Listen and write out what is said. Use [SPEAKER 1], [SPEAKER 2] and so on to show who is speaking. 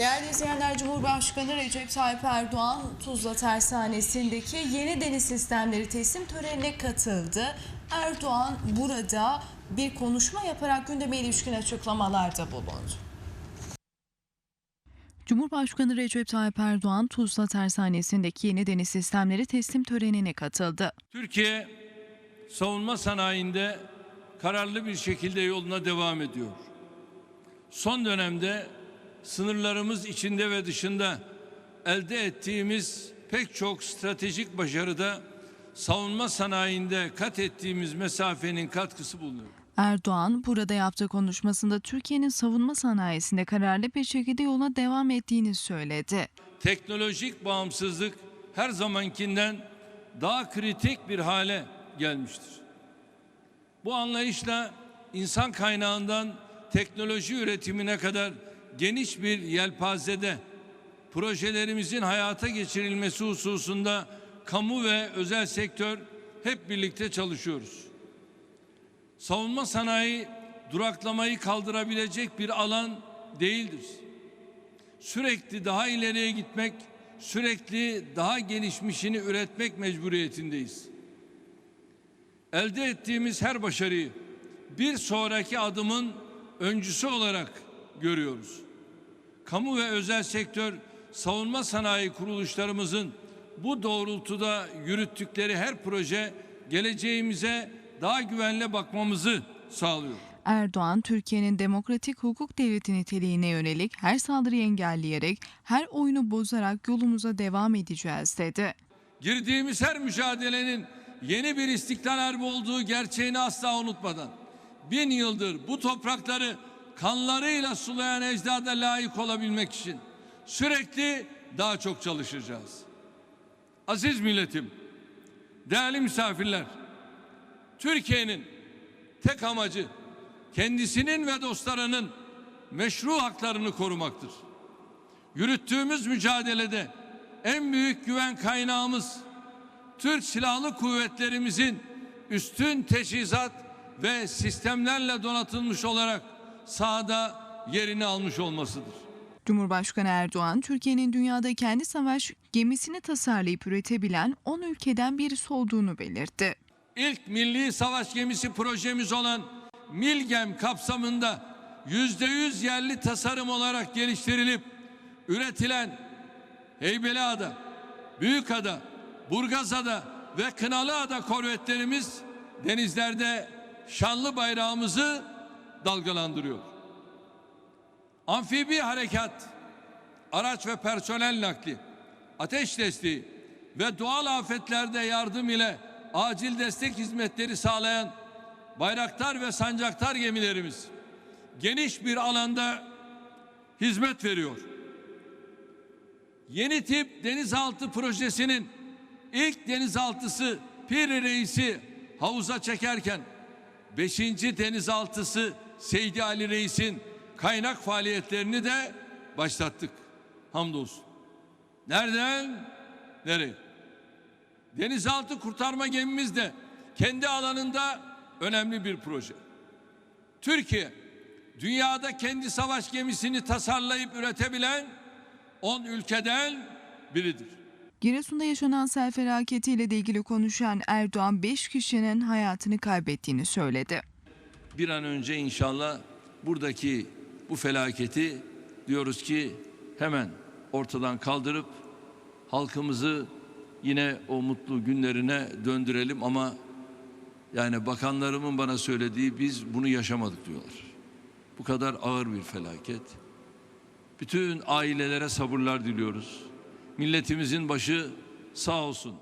[SPEAKER 1] Değerli izleyenler, Cumhurbaşkanı Recep Tayyip Erdoğan Tuzla Tersanesi'ndeki yeni deniz sistemleri teslim törenine katıldı. Erdoğan burada bir konuşma yaparak gündeme ilişkin açıklamalarda bulundu.
[SPEAKER 2] Cumhurbaşkanı Recep Tayyip Erdoğan Tuzla Tersanesi'ndeki yeni deniz sistemleri teslim törenine katıldı.
[SPEAKER 3] Türkiye savunma sanayinde kararlı bir şekilde yoluna devam ediyor. Son dönemde sınırlarımız içinde ve dışında elde ettiğimiz pek çok stratejik başarıda savunma sanayinde kat ettiğimiz mesafenin katkısı bulunuyor.
[SPEAKER 2] Erdoğan burada yaptığı konuşmasında Türkiye'nin savunma sanayisinde kararlı bir şekilde yola devam ettiğini söyledi.
[SPEAKER 3] Teknolojik bağımsızlık her zamankinden daha kritik bir hale gelmiştir. Bu anlayışla insan kaynağından teknoloji üretimine kadar geniş bir yelpazede projelerimizin hayata geçirilmesi hususunda kamu ve özel sektör hep birlikte çalışıyoruz. Savunma sanayi duraklamayı kaldırabilecek bir alan değildir. Sürekli daha ileriye gitmek, sürekli daha gelişmişini üretmek mecburiyetindeyiz. Elde ettiğimiz her başarıyı bir sonraki adımın öncüsü olarak görüyoruz. Kamu ve özel sektör savunma sanayi kuruluşlarımızın bu doğrultuda yürüttükleri her proje geleceğimize daha güvenle bakmamızı sağlıyor.
[SPEAKER 2] Erdoğan, Türkiye'nin demokratik hukuk devleti niteliğine yönelik her saldırıyı engelleyerek, her oyunu bozarak yolumuza devam edeceğiz dedi.
[SPEAKER 3] Girdiğimiz her mücadelenin yeni bir istiklal harbi olduğu gerçeğini asla unutmadan bin yıldır bu toprakları kanlarıyla sulayan ecdada layık olabilmek için sürekli daha çok çalışacağız. Aziz milletim, değerli misafirler, Türkiye'nin tek amacı kendisinin ve dostlarının meşru haklarını korumaktır. Yürüttüğümüz mücadelede en büyük güven kaynağımız Türk Silahlı Kuvvetlerimizin üstün teçhizat ve sistemlerle donatılmış olarak sahada yerini almış olmasıdır.
[SPEAKER 2] Cumhurbaşkanı Erdoğan, Türkiye'nin dünyada kendi savaş gemisini tasarlayıp üretebilen 10 ülkeden birisi olduğunu belirtti.
[SPEAKER 3] İlk milli savaş gemisi projemiz olan Milgem kapsamında yüzde yüz yerli tasarım olarak geliştirilip üretilen Heybeliada, Büyükada, Burgazada ve Kınalıada korvetlerimiz denizlerde şanlı bayrağımızı dalgalandırıyor. Amfibi harekat, araç ve personel nakli, ateş desteği ve doğal afetlerde yardım ile acil destek hizmetleri sağlayan Bayraktar ve Sancaktar gemilerimiz geniş bir alanda hizmet veriyor. Yeni tip denizaltı projesinin ilk denizaltısı Piri Reis'i havuza çekerken 5. denizaltısı Seydi Ali Reis'in kaynak faaliyetlerini de başlattık. Hamdolsun. Nereden? Nereye? Denizaltı kurtarma gemimiz de kendi alanında önemli bir proje. Türkiye dünyada kendi savaş gemisini tasarlayıp üretebilen 10 ülkeden biridir.
[SPEAKER 2] Giresun'da yaşanan sel felaketiyle ilgili konuşan Erdoğan 5 kişinin hayatını kaybettiğini söyledi.
[SPEAKER 3] Bir an önce inşallah buradaki bu felaketi diyoruz ki hemen ortadan kaldırıp halkımızı yine o mutlu günlerine döndürelim ama yani bakanlarımın bana söylediği biz bunu yaşamadık diyorlar. Bu kadar ağır bir felaket. Bütün ailelere sabırlar diliyoruz. Milletimizin başı sağ olsun.